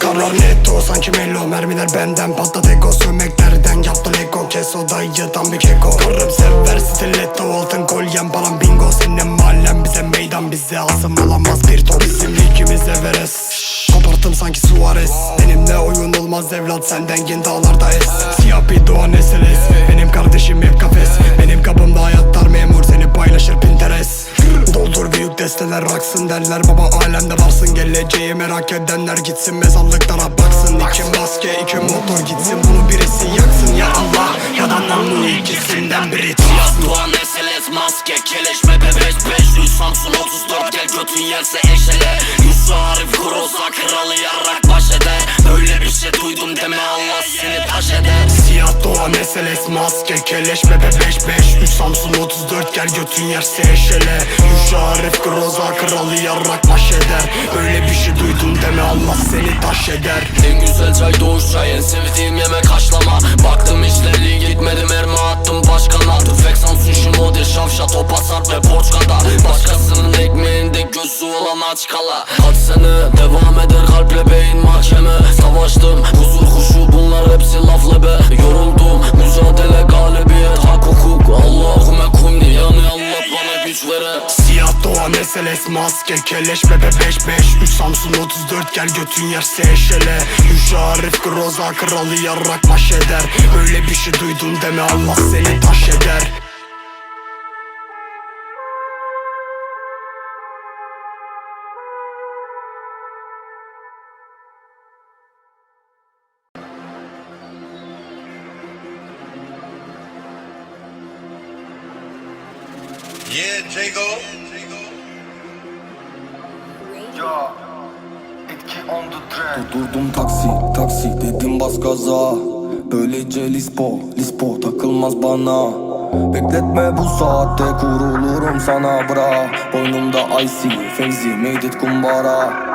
Karar netto sanki mello Mermiler benden patladı. Ego Sövmeklerden yaptı lego. Kes odayı tam bir keko. Karım sever stiletto Altın kolyem param bingo. Senin mahallen bize meydan Bize asım olamaz bir top Bizim ikimiz Everest Koparttım sanki Suarez. Benimle oyun olmaz evlat Senden gen dağlarda es. Siyah bir doğan SLS Benim Desteler aksın derler Baba alemde varsın. Geleceği merak edenler Gitsin mezarlıklara baksın. İki maske iki motor gitsin Bunu birisi yaksın. Ya Allah Ya da namlu ikisinden biri. Yaz Doğan SLS maske keleşme bebeş beş. Samsun 34 gel götün yerse eşele. Yusuf Arif Groza kralı yarrak baş eder. Böyle bir şey duydum deme Allah seni taş eder. Siyah doğan SLS maske keleş bebe 5-5 3 Samsun 34 gel götün yerse eşele. Yuşa Arif Groza kralı yarrak baş eder. Öyle bir şey duydum deme Allah seni taş eder. En güzel çay doğuş çay en sevdiğim yemek haşlama. Baktım işleri gitmedi mermi attım başkana. Tüfek Samsun şu model şavşa topa sarp ve porçkada Başkasının ekmeğinde gözü olan aç kala. Kaç sene devam eder kalple beyin Allah bana güç veren Siyah doğan SLS maske keleş bebe 5-5 3 Samsun 34 gel götün yerse eşele Yuşa Arif Groza kralı yarrak baş eder Öyle bir şey duydum deme Allah seni taş eder Yeah, Jago. Ya etki on the track. Durdum taksi, taksi dedim bas gaza. Böylece Lispo, Lispo takılmaz bana. Bekletme bu saatte kurulurum sana bra. Boynumda IC, Fevzi, made it kumbara